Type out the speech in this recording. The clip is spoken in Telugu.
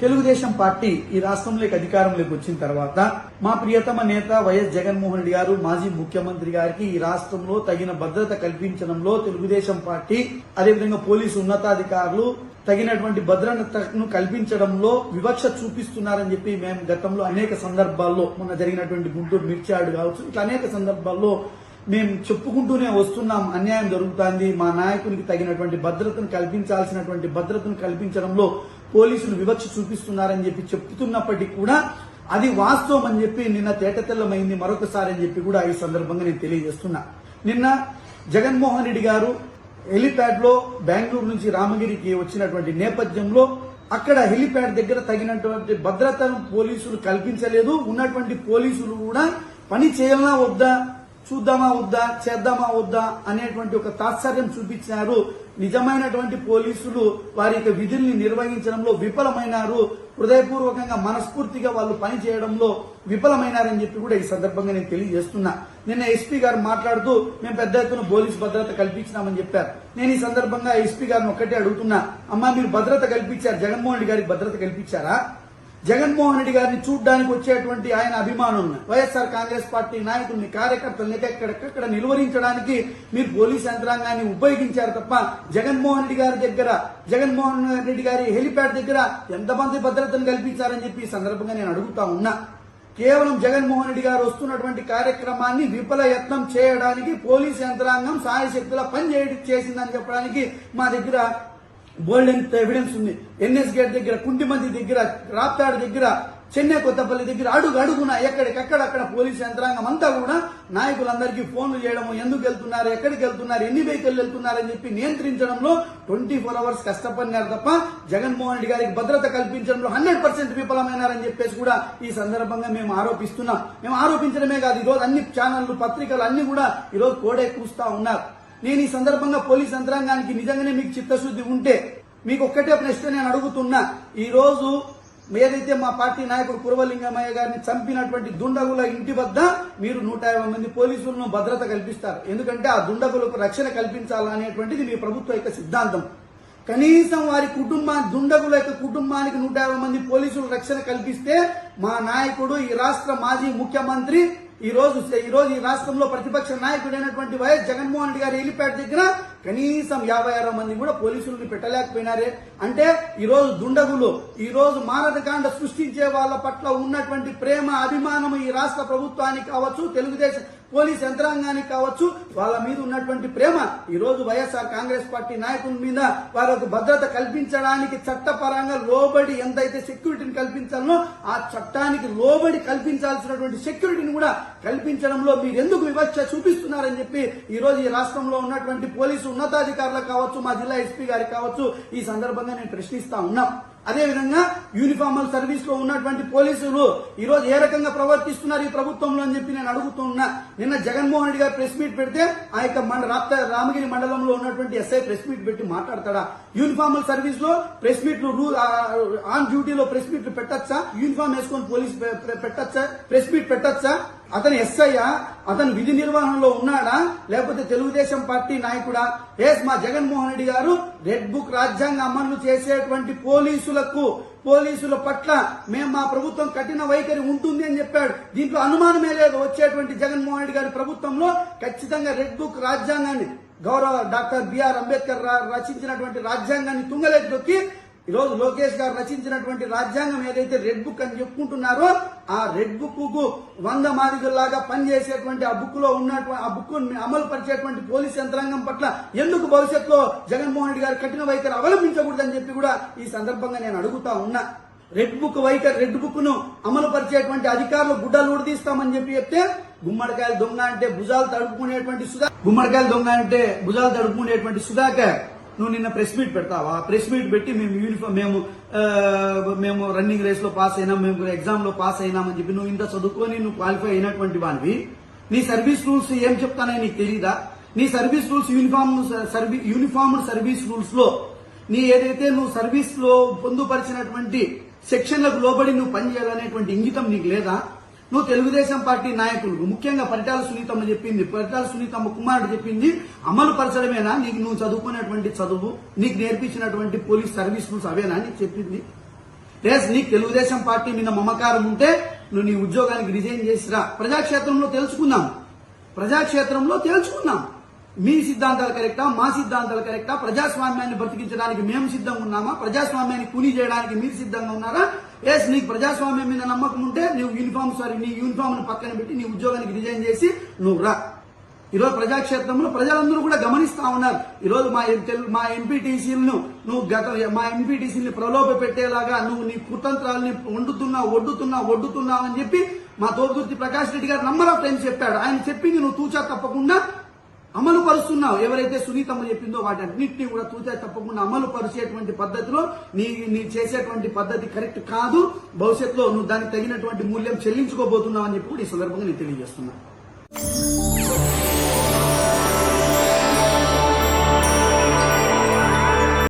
తెలుగుదేశం పార్టీ ఈ రాష్ట్రంలోకి అధికారంలోకి వచ్చిన తర్వాత మా ప్రియతమ నేత వైఎస్ జగన్మోహన్ రెడ్డి గారు మాజీ ముఖ్యమంత్రి గారికి ఈ రాష్ట్రంలో తగిన భద్రత కల్పించడంలో తెలుగుదేశం పార్టీ అదేవిధంగా పోలీసు ఉన్నతాధికారులు తగినటువంటి భద్రతను కల్పించడంలో వివక్ష చూపిస్తున్నారని చెప్పి మేము గతంలో అనేక సందర్భాల్లో మొన్న జరిగినటువంటి గుంటూరు మిర్చాడు కావచ్చు ఇట్లా అనేక సందర్భాల్లో మేము చెప్పుకుంటూనే వస్తున్నాం అన్యాయం జరుగుతోంది మా నాయకునికి తగినటువంటి భద్రతను కల్పించాల్సినటువంటి భద్రతను కల్పించడంలో పోలీసులు వివక్ష చూపిస్తున్నారని చెప్పి చెప్తున్నప్పటికీ కూడా అది వాస్తవం అని చెప్పి నిన్న తేటతెల్లమైంది మరొకసారి అని చెప్పి కూడా ఈ సందర్భంగా నేను తెలియజేస్తున్నా. నిన్న జగన్మోహన్ రెడ్డి గారు హెలిప్యాడ్లో బెంగళూరు నుంచి రామగిరికి వచ్చినటువంటి నేపథ్యంలో అక్కడ హెలిప్యాడ్ దగ్గర తగినటువంటి భద్రతను పోలీసులు కల్పించలేదు. ఉన్నటువంటి పోలీసులు కూడా పని చేయాలన్నా వద్దా చూద్దామా వద్దా చేద్దామా వద్దా అనేటువంటి ఒక తాత్సర్యం చూపించారు నిజమైనటువంటి పోలీసులు వారి యొక్క విధుల్ని నిర్వహించడంలో విఫలమైనారు. హృదయపూర్వకంగా మనస్ఫూర్తిగా వాళ్ళు పని చేయడంలో విఫలమైనారని చెప్పి కూడా ఈ సందర్భంగా నేను తెలియజేస్తున్నా. నిన్న ఎస్పీ గారు మాట్లాడుతూ మేము పెద్ద ఎత్తున పోలీసు భద్రత కల్పించినామని చెప్పారు. నేను ఈ సందర్భంగా ఎస్పీ గారిని ఒక్కటే అడుగుతున్నా అమ్మా మీరు భద్రత కల్పించారు. జగన్మోహన్ రెడ్డి గారికి భద్రత కల్పించారా? జగన్మోహన్ రెడ్డి గారిని చూడ్డానికి వచ్చేటువంటి ఆయన అభిమానులను వైఎస్ఆర్ కాంగ్రెస్ పార్టీ నాయకుల్ని కార్యకర్తల్ని ఎక్కడెక్కడ నిలువరించడానికి మీరు పోలీస్ యంత్రాంగాన్ని ఉపయోగించారు తప్ప జగన్మోహన్ రెడ్డి గారి దగ్గర జగన్మోహన్ రెడ్డి గారి హెలిప్యాడ్ దగ్గర ఎంతమంది భద్రతను కల్పించారని చెప్పి ఈ సందర్భంగా నేను అడుగుతా ఉన్నా. కేవలం జగన్మోహన్ రెడ్డి గారు వస్తున్నటువంటి కార్యక్రమాన్ని విఫల యత్నం చేయడానికి పోలీస్ యంత్రాంగం సాయశక్తుల పని చేసిందని చెప్పడానికి మా దగ్గర బోల్డ్ ఎంత ఎవిడెన్స్ ఉంది. ఎన్ఎస్ గేట్ దగ్గర కుంటిమంది దగ్గర రాప్తాడు దగ్గర చెన్నై కొత్తపల్లి దగ్గర అడుగు అడుగున ఎక్కడికక్కడ అక్కడ పోలీస్ యంత్రాంగం అంతా కూడా నాయకులందరికీ ఫోన్లు చేయడము ఎందుకు వెళ్తున్నారు ఎక్కడికి వెళ్తున్నారు ఎన్ని వెహికల్ వెళ్తున్నారు అని చెప్పి నియంత్రించడంలో ట్వంటీ ఫోర్ అవర్స్ కష్టపడినారు తప్ప జగన్మోహన్ రెడ్డి గారికి భద్రత కల్పించడంలో హండ్రెడ్ పర్సెంట్ విఫలమైనారని చెప్పేసి కూడా ఈ సందర్భంగా మేము ఆరోపిస్తున్నాం. మేము ఆరోపించడమే కాదు ఈరోజు అన్ని ఛానళ్ళు పత్రికలు అన్ని కూడా ఈరోజు కోడే కూస్తా ఉన్నారు. నేను ఈ సందర్భంగా పోలీస్ యంత్రాంగానికి నిజంగానే మీకు చిత్తశుద్ధి ఉంటే మీకు ఒక్కటే ప్రశ్న నేను అడుగుతున్నా. ఈ రోజు ఏదైతే మా పార్టీ నాయకుడు కురవలింగమయ్య గారిని చంపినటువంటి దుండగుల ఇంటి వద్ద మీరు నూట యాభై మంది పోలీసులను భద్రత కల్పిస్తారు. ఎందుకంటే ఆ దుండగులకు రక్షణ కల్పించాలనేటువంటిది మీ ప్రభుత్వ యొక్క సిద్ధాంతం. కనీసం వారి కుటుంబ దుండగుల యొక్క కుటుంబానికి నూట యాభై మంది పోలీసులు రక్షణ కల్పిస్తే మా నాయకుడు ఈ రాష్ట్ర మాజీ ముఖ్యమంత్రి ఈ రోజు ఈ రోజు ఈ రాష్ట్రంలో ప్రతిపక్ష నాయకుడైనటువంటి వైఎస్ జగన్మోహన్ రెడ్డి గారి హెలిప్యాడ్ దగ్గర కనీసం యాభై ఆరు మంది కూడా పోలీసులను పెట్టలేకపోయినారే. అంటే ఈ రోజు దుండగులు ఈ రోజు మారదకాండ సృష్టించే వాళ్ళ పట్ల ఉన్నటువంటి ప్రేమ అభిమానం ఈ రాష్ట్ర ప్రభుత్వానికి కావచ్చు తెలుగుదేశం పోలీస్ యంత్రాంగానికి కావచ్చు వాళ్ళ మీద ఉన్నటువంటి ప్రేమ ఈ రోజు వైఎస్ఆర్ కాంగ్రెస్ పార్టీ నాయకుల మీద వారికి భద్రత కల్పించడానికి చట్టపరంగా లోబడి ఎంతైతే సెక్యూరిటీని కల్పించాలనో ఆ చట్టానికి లోబడి కల్పించాల్సినటువంటి సెక్యూరిటీని కూడా కల్పించడంలో మీరు ఎందుకు వివక్ష చూపిస్తున్నారని చెప్పి ఈ రోజు ఈ రాష్ట్రంలో ఉన్నటువంటి పోలీసు ఉన్నతాధికారులకు కావచ్చు మా జిల్లా ఎస్పీ గారికి కావచ్చు ఈ సందర్భంగా నేను ప్రశ్నిస్తా ఉన్నాం. అదేవిధంగా యూనిఫార్మల్ సర్వీస్లో ఉన్నటువంటి పోలీసులు ఈ రోజు ఏ రకంగా ప్రవర్తిస్తున్నారు ఈ ప్రభుత్వంలో అని చెప్పి నేను అడుగుతున్నా. నిన్న జగన్మోహన్ రెడ్డి గారు ప్రెస్ మీట్ పెడితే ఆ యొక్క మండ రాప్త రామగిరి మండలంలో ఉన్నటువంటి ఎస్ఐ ప్రెస్ మీట్ పెట్టి మాట్లాడతాడా? యూనిఫార్మల్ సర్వీస్లో ప్రెస్ మీట్లు రూల్ ఆన్ డ్యూటీలో ప్రెస్ మీట్లు పెట్టచ్చా? యూనిఫామ్ వేసుకొని పోలీస్ పెట్టచ్చా? ప్రెస్ మీట్ పెట్టచ్చా? అతను ఎస్ఐయా అతను విధి నిర్వహణలో ఉన్నాడా? లేకపోతే తెలుగుదేశం పార్టీ నాయకుడా? ఎస్ మా జగన్మోహన్ రెడ్డి గారు రెడ్ బుక్ రాజ్యాంగ అమలు చేసేటువంటి పోలీసులకు పోలీసుల పట్ల మేము మా ప్రభుత్వం కఠిన వైఖరి ఉంటుంది అని చెప్పాడు. దీంట్లో అనుమానమే లేదు. వచ్చేటువంటి జగన్మోహన్ రెడ్డి గారి ప్రభుత్వంలో ఖచ్చితంగా రెడ్ బుక్ రాజ్యాంగాన్ని గౌరవ డాక్టర్ బిఆర్ అంబేద్కర్ రచించినటువంటి రాజ్యాంగాన్ని తుంగలేకి ఈరోజు ఈ రోజు లోకేష్ గారు రచించినటువంటి రాజ్యాంగం ఏదైతే రెడ్ బుక్ అని చెప్పుకుంటున్నారో ఆ రెడ్ బుక్కు వంద మాదిగుల్లాగా పనిచేసేటువంటి ఆ బుక్లో ఉన్నటువంటి ఆ బుక్ అమలు పరిచేటువంటి పోలీస్ యంత్రాంగం పట్ల ఎందుకు భవిష్యత్తులో జగన్మోహన్ రెడ్డి గారు కఠిన వైఖరి అవలంబించకూడదని చెప్పి కూడా ఈ సందర్భంగా నేను అడుగుతా ఉన్నా. రెడ్ బుక్ వైఖరి రెడ్ బుక్ను అమలు పరిచేటువంటి అధికారులు గుడ్డలు ఊడదీస్తామని చెప్పి చెప్తే గుమ్మడికాయలు దొంగ అంటే భుజాలు తడుపుకునేటువంటి సుధా గుమ్మడికాయలు దొంగ అంటే భుజాలు తడుపుకునేటువంటి సుధాకర్. నువ్వు నిన్న ప్రెస్ మీట్ పెడతావా? ప్రెస్ మీట్ పెట్టి మేము యూనిఫామ్ మేము మేము రన్నింగ్ రేస్లో పాస్ అయినాం మేము ఎగ్జామ్లో పాస్ అయినామని చెప్పి నువ్వు ఇంత చదువుకొని నువ్వు క్వాలిఫై అయినటువంటి వాడివి నీ సర్వీస్ రూల్స్ ఏం చెప్తానని నీకు తెలీదా? నీ service rules uniform సర్వీ uniformed service రూల్స్లో నీ ఏదైతే నువ్వు సర్వీస్లో పొందుపరిచినటువంటి సెక్షన్లకు లోబడి నువ్వు పనిచేయాలనేటువంటి ఇంగితం నీకు లేదా? నువ్వు తెలుగుదేశం పార్టీ నాయకులు ముఖ్యంగా పరిటాల సునీతమ్మ చెప్పింది పరిటాల సునీతమ్మ కుమారుడు చెప్పింది అమలు పరచడమేనా? నీకు నువ్వు చదువుకునేటువంటి చదువు నీకు నేర్పించినటువంటి పోలీస్ సర్వీస్ రూల్స్ అవేనా నీకు చెప్పింది. రేస్ నీకు తెలుగుదేశం పార్టీ మీద మమకారం ఉంటే నువ్వు నీ ఉద్యోగానికి రిజైన్ చేసిరా. ప్రజాక్షేత్రంలో తెలుసుకుందాం. ప్రజాక్షేత్రంలో తేల్చుకుందాం మీ సిద్ధాంతాలు కరెక్టా? మా సిద్ధాంతాలు కరెక్టా? ప్రజాస్వామ్యాన్ని బ్రతికించడానికి మేము సిద్ధంగా ఉన్నామా? ప్రజాస్వామ్యాన్ని కూలీ చేయడానికి మీరు సిద్ధంగా ఉన్నారా? ఎస్ నీకు ప్రజాస్వామ్యం మీద నమ్మకం ఉంటే నువ్వు యూనిఫామ్ సారీ నీ యూనిఫామ్ పక్కన పెట్టి నీ ఉద్యోగానికి రిజైన్ చేసి నువ్వు రా. ఈరోజు ప్రజాక్షేత్రంలో ప్రజలందరూ కూడా గమనిస్తా ఉన్నారు. ఈరోజు మా ఎం- మా ఎంపీటీసీలను నువ్వు గత మా ఎంపీటీసీని ప్రలోభ పెట్టేలాగా నువ్వు నీ కుతంత్రాలని వండుతున్నావు వడ్డుతున్నావు వడ్డుతున్నావు అని చెప్పి మా తోపుదుర్తి ప్రకాష్ రెడ్డి గారు నంబర్ ఆఫ్ టైమ్స్ చెప్పాడు. ఆయన చెప్పింది నువ్వు తూచా తప్పకుండా అమలు పరుస్తున్నావు. ఎవరైతే సునీతమ్మ చెప్పిందో వాటి అన్నింటినీ కూడా తూచా తప్పకుండా అమలు పరిచేటువంటి పద్ధతిలో నీ నీ చేసేటువంటి పద్ధతి కరెక్ట్ కాదు. భవిష్యత్తులో నువ్వు దానికి తగినటువంటి మూల్యం చెల్లించుకోబోతున్నావు అని చెప్పి కూడా ఈ సందర్భంగా నేను తెలియజేస్తున్నాను